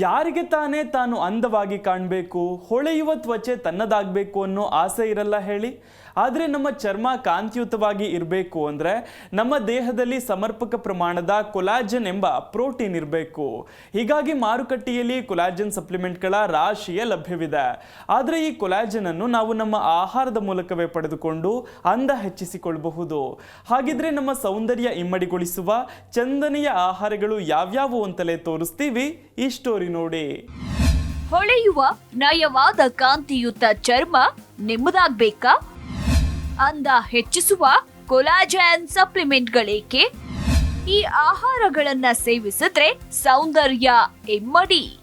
ಯಾರಿಗೆ ತಾನೇ ತಾನು ಅಂದವಾಗಿ ಕಾಣಬೇಕು? ಹೊಳೆಯುವ ತ್ವಚೆ ತನ್ನದಾಗಬೇಕು ಅನ್ನೋ ಆಸೆ ಇರಲ್ಲ ಹೇಳಿ. ಆದರೆ ನಮ್ಮ ಚರ್ಮ ಕಾಂತಿಯುತವಾಗಿ ಇರಬೇಕು ಅಂದರೆ ನಮ್ಮ ದೇಹದಲ್ಲಿ ಸಮರ್ಪಕ ಪ್ರಮಾಣದ ಕೊಲಾಜನ್ ಎಂಬ ಪ್ರೋಟೀನ್ ಇರಬೇಕು. ಹೀಗಾಗಿ ಮಾರುಕಟ್ಟೆಯಲ್ಲಿ ಕೊಲಾಜನ್ ಸಪ್ಲಿಮೆಂಟ್ಗಳ ರಾಶಿಯೇ ಲಭ್ಯವಿದೆ. ಆದರೆ ಈ ಕೊಲಾಜನ್ ಅನ್ನು ನಾವು ನಮ್ಮ ಆಹಾರದ ಮೂಲಕವೇ ಪಡೆದುಕೊಂಡು ಅಂದ ಹೆಚ್ಚಿಸಿಕೊಳ್ಳಬಹುದು. ಹಾಗಿದ್ರೆ ನಮ್ಮ ಸೌಂದರ್ಯ ಇಮ್ಮಡಿಗೊಳಿಸುವ ಚಂದನೆಯ ಆಹಾರಗಳು ಯಾವ್ಯಾವು ಅಂತಲೇ ತೋರಿಸ್ತೀವಿ ಈ ಸ್ಟೋರಿ ನೋಡಿ ಹೊಳೆಯುವ ನಯವಾದ ಕಾಂತಿಯುತ ಚರ್ಮ ನಿಮ್ಮದಾಗ್ಬೇಕಾ? ಅಂದ ಹೆಚ್ಚಿಸುವ ಕೊಲಾಜನ್ ಸಪ್ಲಿಮೆಂಟ್ಗಳೇಕೆ? ಈ ಆಹಾರಗಳನ್ನ ಸೇವಿಸಿದ್ರೆ ಸೌಂದರ್ಯ ಎಮ್ಮಡಿ.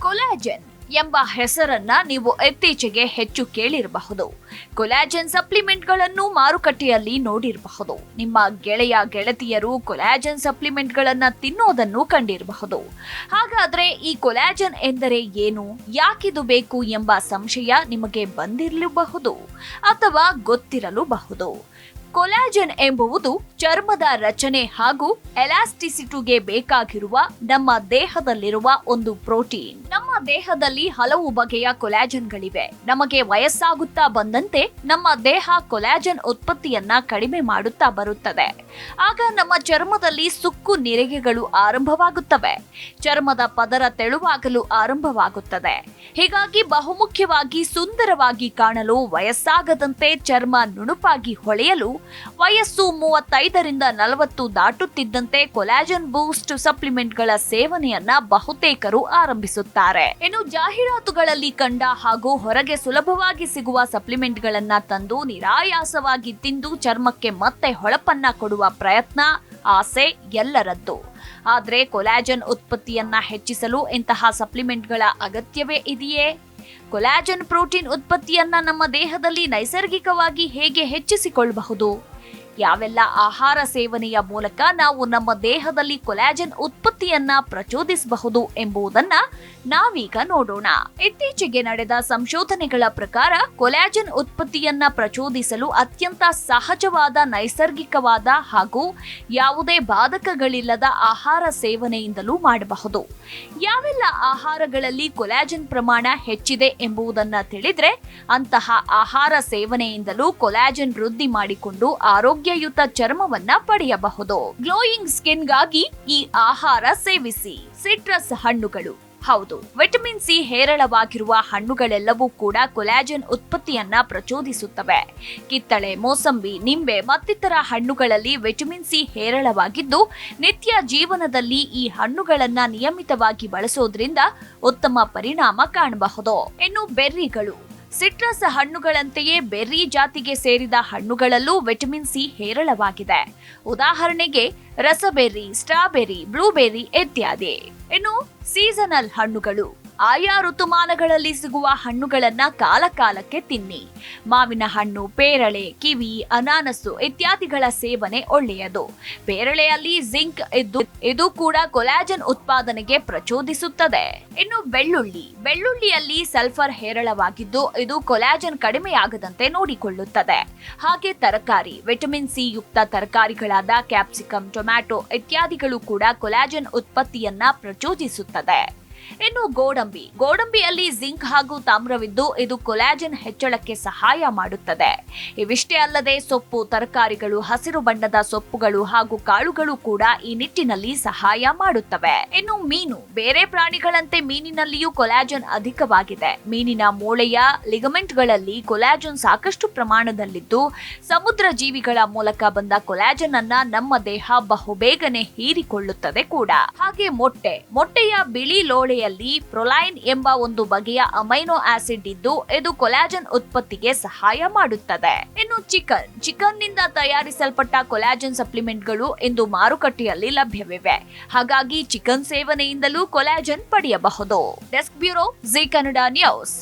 ಕೊಲಾಜನ್. ಎಂಬ ಹೆಸರನ್ನ ನೀವು ಇತ್ತೀಚೆಗೆ ಹೆಚ್ಚು ಕೇಳಿರಬಹುದು. ಕೊಲಾಜನ್ ಸಪ್ಲಿಮೆಂಟ್ಗಳನ್ನು ಮಾರುಕಟ್ಟೆಯಲ್ಲಿ ನೋಡಿರಬಹುದು. ನಿಮ್ಮ ಗೆಳೆಯ, ಗೆಳತಿಯರು ಕೊಲಾಜನ್ ಸಪ್ಲಿಮೆಂಟ್ಗಳನ್ನು ತಿನ್ನೋದನ್ನು ಕಂಡಿರಬಹುದು. ಹಾಗಾದ್ರೆ ಈ ಕೊಲಾಜನ್ ಎಂದರೆ ಏನು? ಯಾಕಿದು ಬೇಕು ಎಂಬ ಸಂಶಯ ನಿಮಗೆ ಬಂದಿರಲೂಬಹುದು ಅಥವಾ ಗೊತ್ತಿರಲೂಬಹುದು? ಕೊಲಾಜನ್ ಎಂಬುವುದು ಚರ್ಮದ ರಚನೆ ಹಾಗೂ ಎಲಾಸ್ಟಿಸಿಟಿಗೆ ಬೇಕಾಗಿರುವ ನಮ್ಮ ದೇಹದಲ್ಲಿರುವ ಒಂದು ಪ್ರೋಟೀನ್. ನಮ್ಮ ದೇಹದಲ್ಲಿ ಹಲವು ಬಗೆಯ ಕೊಲಾಜನ್ಗಳಿವೆ. ನಮಗೆ ವಯಸ್ಸಾಗುತ್ತಾ ಬಂದಂತೆ ನಮ್ಮ ದೇಹ ಕೊಲಾಜನ್ ಉತ್ಪತ್ತಿಯನ್ನ ಕಡಿಮೆ ಮಾಡುತ್ತಾ ಬರುತ್ತದೆ. ಆಗ ನಮ್ಮ ಚರ್ಮದಲ್ಲಿ ಸುಕ್ಕು ನಿರಿಗೆಗಳು ಆರಂಭವಾಗುತ್ತವೆ. ಚರ್ಮದ ಪದರ ತೆಳುವಾಗಲು ಆರಂಭವಾಗುತ್ತದೆ. ಹೀಗಾಗಿ ಬಹುಮುಖ್ಯವಾಗಿ ಸುಂದರವಾಗಿ ಕಾಣಲು ವಯಸ್ಸಾಗದಂತೆ ಚರ್ಮ ನುಣುಪಾಗಿ ಹೊಳೆಯಲು ವಯಸ್ಸು ಮೂವತ್ತೈದರಿಂದ ನಲವತ್ತು ದಾಟುತ್ತಿದ್ದಂತೆ ಕೊಲಾಜನ್ ಬೂಸ್ಟ್ ಸಪ್ಲಿಮೆಂಟ್ಗಳ ಸೇವನೆಯನ್ನ ಬಹುತೇಕರು ಆರಂಭಿಸುತ್ತಾರೆ. ಇನ್ನು ಜಾಹೀರಾತುಗಳಲ್ಲಿ ಕಂಡ ಹಾಗೂ ಹೊರಗೆ ಸುಲಭವಾಗಿ ಸಿಗುವ ಸಪ್ಲಿಮೆಂಟ್ಗಳನ್ನ ತಂದು ನಿರಾಯಾಸವಾಗಿ ತಿಂದು ಚರ್ಮಕ್ಕೆ ಮತ್ತೆ ಹೊಳಪನ್ನ ಕೊಡುವ ಪ್ರಯತ್ನ ಆಸೆ ಎಲ್ಲರದ್ದು. ಆದರೆ ಕೊಲಾಜನ್ ಉತ್ಪತ್ತಿಯನ್ನ ಹೆಚ್ಚಿಸಲು ಇಂತಹ ಸಪ್ಲಿಮೆಂಟ್ಗಳ ಅಗತ್ಯವೇ ಇದೆಯೇ? ಕೊಲಾಜನ್ ಪ್ರೋಟೀನ್ ಉತ್ಪತ್ತಿಯನ್ನ ನಮ್ಮ ದೇಹದಲ್ಲಿ ನೈಸರ್ಗಿಕವಾಗಿ ಹೇಗೆ ಹೆಚ್ಚಿಸಿಕೊಳ್ಳಬಹುದು ಯಾವೆಲ್ಲ ಆಹಾರ ಸೇವನೆಯ ಮೂಲಕ ನಾವು ನಮ್ಮ ದೇಹದಲ್ಲಿ ಕೊಲಾಜನ್ ಉತ್ಪತ್ತಿಯನ್ನ ಪ್ರಚೋದಿಸಬಹುದು ಎಂಬುದನ್ನ ನಾವೀಗ ನೋಡೋಣ. ಇತ್ತೀಚೆಗೆ ನಡೆದ ಸಂಶೋಧನೆಗಳ ಪ್ರಕಾರ ಕೊಲಾಜನ್ ಉತ್ಪತ್ತಿಯನ್ನ ಪ್ರಚೋದಿಸಲು ಅತ್ಯಂತ ಸಹಜವಾದ, ನೈಸರ್ಗಿಕವಾದ ಹಾಗೂ ಯಾವುದೇ ಬಾಧಕಗಳಿಲ್ಲದ ಆಹಾರ ಸೇವನೆಯಿಂದಲೂ ಮಾಡಬಹುದು. ಯಾವೆಲ್ಲ ಆಹಾರಗಳಲ್ಲಿ ಕೊಲಾಜನ್ ಪ್ರಮಾಣ ಹೆಚ್ಚಿದೆ ಎಂಬುದನ್ನ ತಿಳಿದ್ರೆ ಅಂತಹ ಆಹಾರ ಸೇವನೆಯಿಂದಲೂ ಕೊಲಾಜನ್ ವೃದ್ಧಿ ಮಾಡಿಕೊಂಡು ಆರೋಗ್ಯಯುತ ಚರ್ಮವನ್ನ ಪಡೆಯಬಹುದು. ಗ್ಲೋಯಿಂಗ್ ಸ್ಕಿನ್ಗಾಗಿ ಈ ಆಹಾರ ಸೇವಿಸಿ. ಸಿಟ್ರಸ್ ಹಣ್ಣುಗಳು. ಹೌದು ವಿಟಮಿನ್ ಸಿ ಹೇರಳವಾಗಿರುವ ಹಣ್ಣುಗಳೆಲ್ಲವೂ ಕೂಡ ಕೊಲಾಜನ್ ಉತ್ಪತ್ತಿಯನ್ನ ಪ್ರಚೋದಿಸುತ್ತವೆ. ಕಿತ್ತಳೆ, ಮೋಸಂಬಿ, ನಿಂಬೆ ಮತ್ತಿತರ ಹಣ್ಣುಗಳಲ್ಲಿ ವಿಟಮಿನ್ ಸಿ ಹೇರಳವಾಗಿದ್ದು, ನಿತ್ಯ ಜೀವನದಲ್ಲಿ ಈ ಹಣ್ಣುಗಳನ್ನ ನಿಯಮಿತವಾಗಿ ಬಳಸೋದ್ರಿಂದ ಉತ್ತಮ ಪರಿಣಾಮ ಕಾಣಬಹುದು. ಇನ್ನು ಬೆರ್ರಿಗಳು. ಸಿಟ್ರಸ್ ಹಣ್ಣುಗಳಂತೆಯೇ ಬೆರ್ರಿ ಜಾತಿಗೆ ಸೇರಿದ ಹಣ್ಣುಗಳಲ್ಲೂ ವಿಟಮಿನ್ ಸಿ ಹೇರಳವಾಗಿದೆ. ಉದಾಹರಣೆಗೆ ರಸಬೆರ್ರಿ, ಸ್ಟ್ರಾಬೆರ್ರಿ, ಬ್ಲೂಬೆರ್ರಿ ಇತ್ಯಾದಿ. ಇನ್ನು ಸೀಸನಲ್ ಹಣ್ಣುಗಳು. ಆಯಾ ಋತುಮಾನಗಳಲ್ಲಿ ಸಿಗುವ ಹಣ್ಣುಗಳನ್ನ ಕಾಲಕಾಲಕ್ಕೆ ತಿನ್ನಿ. ಮಾವಿನ ಹಣ್ಣು, ಪೇರಳೆ, ಕಿವಿ, ಅನಾನಸು ಇತ್ಯಾದಿಗಳ ಸೇವನೆ ಒಳ್ಳೆಯದು. ಪೇರಳೆಯಲ್ಲಿ ಜಿಂಕ್ ಇದ್ದು, ಇದು ಕೂಡ ಕೊಲಾಜನ್ ಉತ್ಪಾದನೆಗೆ ಪ್ರಚೋದಿಸುತ್ತದೆ. ಇನ್ನು ಬೆಳ್ಳುಳ್ಳಿ. ಬೆಳ್ಳುಳ್ಳಿಯಲ್ಲಿ ಸಲ್ಫರ್ ಹೇರಳವಾಗಿದ್ದು, ಇದು ಕೊಲಾಜನ್ ಕಡಿಮೆಯಾಗದಂತೆ ನೋಡಿಕೊಳ್ಳುತ್ತದೆ. ಹಾಗೆ ತರಕಾರಿ, ವಿಟಮಿನ್ ಸಿ ಯುಕ್ತ ತರಕಾರಿಗಳಾದ ಕ್ಯಾಪ್ಸಿಕಮ್ ಟೊಮ್ಯಾಟೊ ಇತ್ಯಾದಿಗಳು ಕೂಡ ಕೊಲಾಜನ್ ಉತ್ಪತ್ತಿಯನ್ನ ಪ್ರಚೋದಿಸುತ್ತದೆ. ಇನ್ನು ಗೋಡಂಬಿ. ಗೋಡಂಬಿಯಲ್ಲಿ ಜಿಂಕ್ ಹಾಗೂ ತಾಮ್ರವಿದ್ದು ಇದು ಕೊಲಾಜಿನ್ ಹೆಚ್ಚಳಕ್ಕೆ ಸಹಾಯ ಮಾಡುತ್ತದೆ. ಇವಿಷ್ಟೇ ಅಲ್ಲದೆ ಸೊಪ್ಪು, ತರಕಾರಿಗಳು, ಹಸಿರು ಬಣ್ಣದ ಸೊಪ್ಪುಗಳು ಹಾಗೂ ಕಾಳುಗಳು ಕೂಡ ಈ ನಿಟ್ಟಿನಲ್ಲಿ ಸಹಾಯ ಮಾಡುತ್ತವೆ. ಇನ್ನು ಮೀನು. ಬೇರೆ ಪ್ರಾಣಿಗಳಂತೆ ಮೀನಿನಲ್ಲಿಯೂ ಕೊಲಾಜನ್ ಅಧಿಕವಾಗಿದೆ. ಮೀನಿನ ಮೂಳೆಯ ಲಿಗಮೆಂಟ್ಗಳಲ್ಲಿ ಕೊಲಾಜನ್ ಸಾಕಷ್ಟು ಪ್ರಮಾಣದಲ್ಲಿದ್ದು, ಸಮುದ್ರ ಜೀವಿಗಳ ಮೂಲಕ ಬಂದ ಕೊಲಾಜನ್ ಅನ್ನ ನಮ್ಮ ದೇಹ ಬಹುಬೇಗನೆ ಹೀರಿಕೊಳ್ಳುತ್ತದೆ ಕೂಡ. ಹಾಗೆ ಮೊಟ್ಟೆ. ಮೊಟ್ಟೆಯ ಬಿಳಿ ಲೋಳೆಯಲ್ಲಿ ಪ್ರೊಲೈನ್ ಎಂಬ ಒಂದು ಬಗೆಯ ಅಮೈನೋ ಆಸಿಡ್ ಇದ್ದು ಇದು ಕೊಲಾಜನ್ ಉತ್ಪತ್ತಿಗೆ ಸಹಾಯ ಮಾಡುತ್ತದೆ. ಇನ್ನು ಚಿಕನ್ ಚಿಕನ್ನಿಂದ ತಯಾರಿಸಲ್ಪಟ್ಟ ಕೊಲಾಜನ್ ಸಪ್ಲಿಮೆಂಟ್ಗಳು ಇಂದು ಮಾರುಕಟ್ಟೆಯಲ್ಲಿ ಲಭ್ಯವಿವೆ. ಹಾಗಾಗಿ ಚಿಕನ್ ಸೇವನೆಯಿಂದಲೂ ಕೊಲಾಜನ್ ಪಡೆಯಬಹುದು. Desk bureau Zee Kannada news.